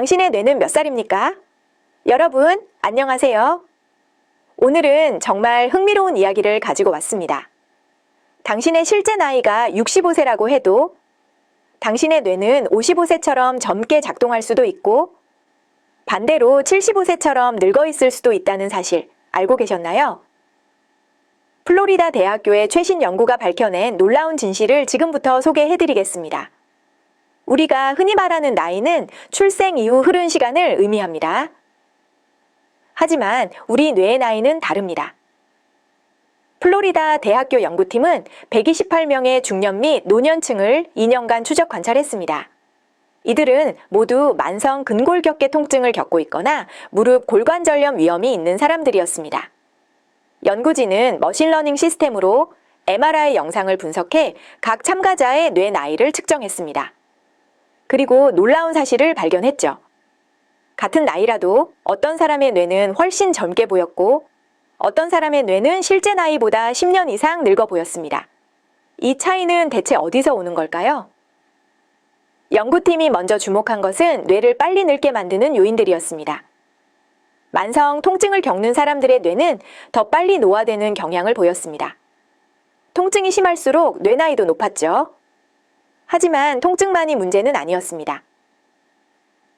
당신의 뇌는 몇 살입니까? 여러분, 안녕하세요. 오늘은 정말 흥미로운 이야기를 가지고 왔습니다. 당신의 실제 나이가 65세라고 해도 당신의 뇌는 55세처럼 젊게 작동할 수도 있고 반대로 75세처럼 늙어 있을 수도 있다는 사실 알고 계셨나요? 플로리다 대학교의 최신 연구가 밝혀낸 놀라운 진실을 지금부터 소개해 드리겠습니다. 우리가 흔히 말하는 나이는 출생 이후 흐른 시간을 의미합니다. 하지만 우리 뇌의 나이는 다릅니다. 플로리다 대학교 연구팀은 128명의 중년 및 노년층을 2년간 추적 관찰했습니다. 이들은 모두 만성 근골격계 통증을 겪고 있거나 무릎 골관절염 위험이 있는 사람들이었습니다. 연구진은 머신러닝 시스템으로 MRI 영상을 분석해 각 참가자의 뇌 나이를 측정했습니다. 그리고 놀라운 사실을 발견했죠. 같은 나이라도 어떤 사람의 뇌는 훨씬 젊게 보였고 어떤 사람의 뇌는 실제 나이보다 10년 이상 늙어 보였습니다. 이 차이는 대체 어디서 오는 걸까요? 연구팀이 먼저 주목한 것은 뇌를 빨리 늙게 만드는 요인들이었습니다. 만성 통증을 겪는 사람들의 뇌는 더 빨리 노화되는 경향을 보였습니다. 통증이 심할수록 뇌 나이도 높았죠. 하지만 통증만이 문제는 아니었습니다.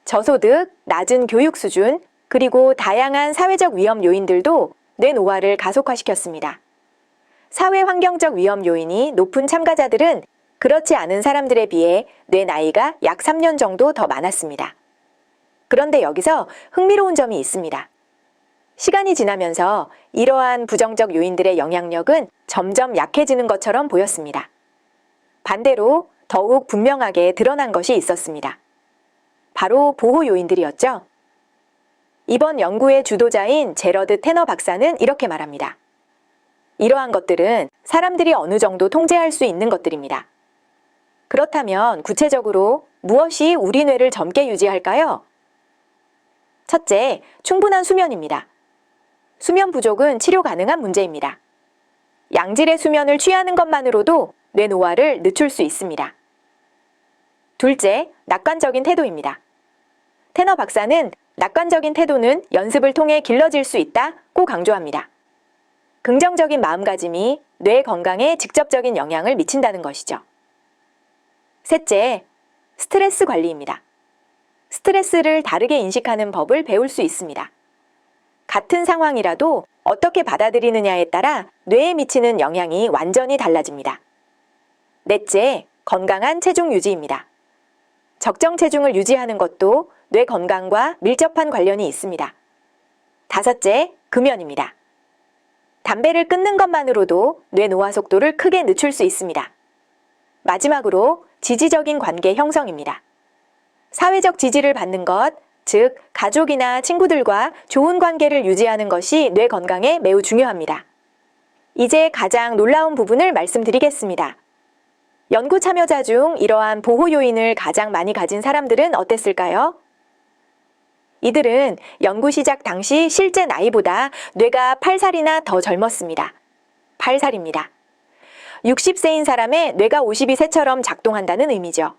저소득, 낮은 교육 수준, 그리고 다양한 사회적 위험 요인들도 뇌 노화를 가속화시켰습니다. 사회 환경적 위험 요인이 높은 참가자들은 그렇지 않은 사람들에 비해 뇌 나이가 약 3년 정도 더 많았습니다. 그런데 여기서 흥미로운 점이 있습니다. 시간이 지나면서 이러한 부정적 요인들의 영향력은 점점 약해지는 것처럼 보였습니다. 반대로 더욱 분명하게 드러난 것이 있었습니다. 바로 보호 요인들이었죠. 이번 연구의 주도자인 제러드 테너 박사는 이렇게 말합니다. 이러한 것들은 사람들이 어느 정도 통제할 수 있는 것들입니다. 그렇다면 구체적으로 무엇이 우리 뇌를 젊게 유지할까요? 첫째, 충분한 수면입니다. 수면 부족은 치료 가능한 문제입니다. 양질의 수면을 취하는 것만으로도 뇌 노화를 늦출 수 있습니다. 둘째, 낙관적인 태도입니다. 테너 박사는 낙관적인 태도는 연습을 통해 길러질 수 있다고 강조합니다. 긍정적인 마음가짐이 뇌 건강에 직접적인 영향을 미친다는 것이죠. 셋째, 스트레스 관리입니다. 스트레스를 다르게 인식하는 법을 배울 수 있습니다. 같은 상황이라도 어떻게 받아들이느냐에 따라 뇌에 미치는 영향이 완전히 달라집니다. 넷째, 건강한 체중 유지입니다. 적정 체중을 유지하는 것도 뇌 건강과 밀접한 관련이 있습니다. 다섯째, 금연입니다. 담배를 끊는 것만으로도 뇌 노화 속도를 크게 늦출 수 있습니다. 마지막으로 지지적인 관계 형성입니다. 사회적 지지를 받는 것, 즉, 가족이나 친구들과 좋은 관계를 유지하는 것이 뇌 건강에 매우 중요합니다. 이제 가장 놀라운 부분을 말씀드리겠습니다. 연구 참여자 중 이러한 보호 요인을 가장 많이 가진 사람들은 어땠을까요? 이들은 연구 시작 당시 실제 나이보다 뇌가 8살이나 더 젊었습니다. 8살입니다. 60세인 사람의 뇌가 52세처럼 작동한다는 의미죠.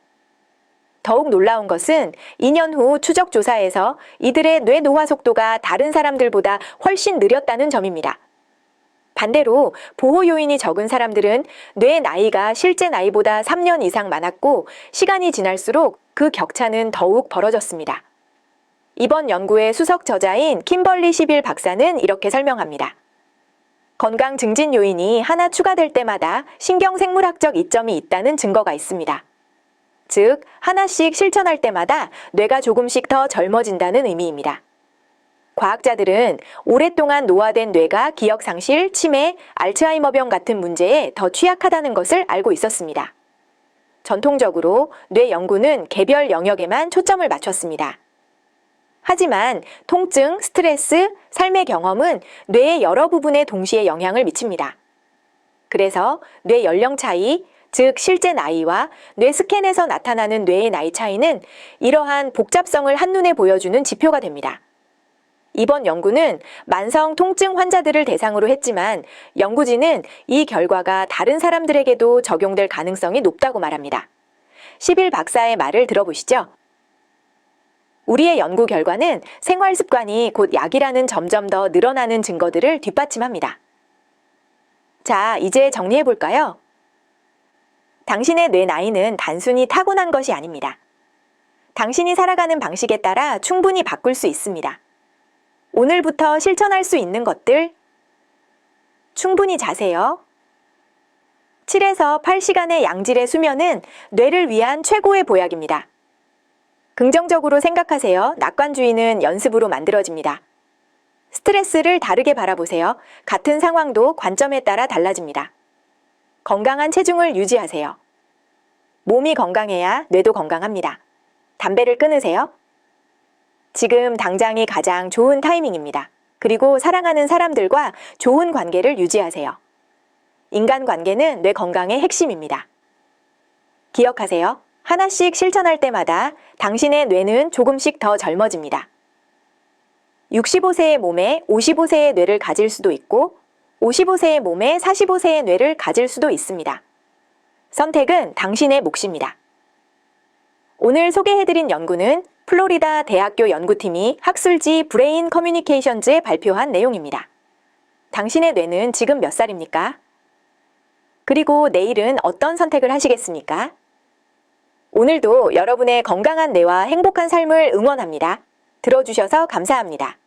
더욱 놀라운 것은 2년 후 추적 조사에서 이들의 뇌 노화 속도가 다른 사람들보다 훨씬 느렸다는 점입니다. 반대로 보호 요인이 적은 사람들은 뇌 나이가 실제 나이보다 3년 이상 많았고 시간이 지날수록 그 격차는 더욱 벌어졌습니다. 이번 연구의 수석 저자인 킴벌리 시빌 박사는 이렇게 설명합니다. 건강 증진 요인이 하나 추가될 때마다 신경생물학적 이점이 있다는 증거가 있습니다. 즉, 하나씩 실천할 때마다 뇌가 조금씩 더 젊어진다는 의미입니다. 과학자들은 오랫동안 노화된 뇌가 기억상실, 치매, 알츠하이머병 같은 문제에 더 취약하다는 것을 알고 있었습니다. 전통적으로 뇌 연구는 개별 영역에만 초점을 맞췄습니다. 하지만 통증, 스트레스, 삶의 경험은 뇌의 여러 부분에 동시에 영향을 미칩니다. 그래서 뇌 연령 차이, 즉 실제 나이와 뇌 스캔에서 나타나는 뇌의 나이 차이는 이러한 복잡성을 한눈에 보여주는 지표가 됩니다. 이번 연구는 만성 통증 환자들을 대상으로 했지만 연구진은 이 결과가 다른 사람들에게도 적용될 가능성이 높다고 말합니다. 10일 박사의 말을 들어보시죠. 우리의 연구 결과는 생활 습관이 곧 약이라는 점점 더 늘어나는 증거들을 뒷받침합니다. 자, 이제 정리해 볼까요? 당신의 뇌 나이는 단순히 타고난 것이 아닙니다. 당신이 살아가는 방식에 따라 충분히 바꿀 수 있습니다. 오늘부터 실천할 수 있는 것들 충분히 자세요. 7에서 8시간의 양질의 수면은 뇌를 위한 최고의 보약입니다. 긍정적으로 생각하세요. 낙관주의는 연습으로 만들어집니다. 스트레스를 다르게 바라보세요. 같은 상황도 관점에 따라 달라집니다. 건강한 체중을 유지하세요. 몸이 건강해야 뇌도 건강합니다. 담배를 끊으세요. 지금 당장이 가장 좋은 타이밍입니다. 그리고 사랑하는 사람들과 좋은 관계를 유지하세요. 인간 관계는 뇌 건강의 핵심입니다. 기억하세요. 하나씩 실천할 때마다 당신의 뇌는 조금씩 더 젊어집니다. 65세의 몸에 55세의 뇌를 가질 수도 있고 55세의 몸에 45세의 뇌를 가질 수도 있습니다. 선택은 당신의 몫입니다. 오늘 소개해드린 연구는 플로리다 대학교 연구팀이 학술지 브레인 커뮤니케이션즈에 발표한 내용입니다. 당신의 뇌는 지금 몇 살입니까? 그리고 내일은 어떤 선택을 하시겠습니까? 오늘도 여러분의 건강한 뇌와 행복한 삶을 응원합니다. 들어주셔서 감사합니다.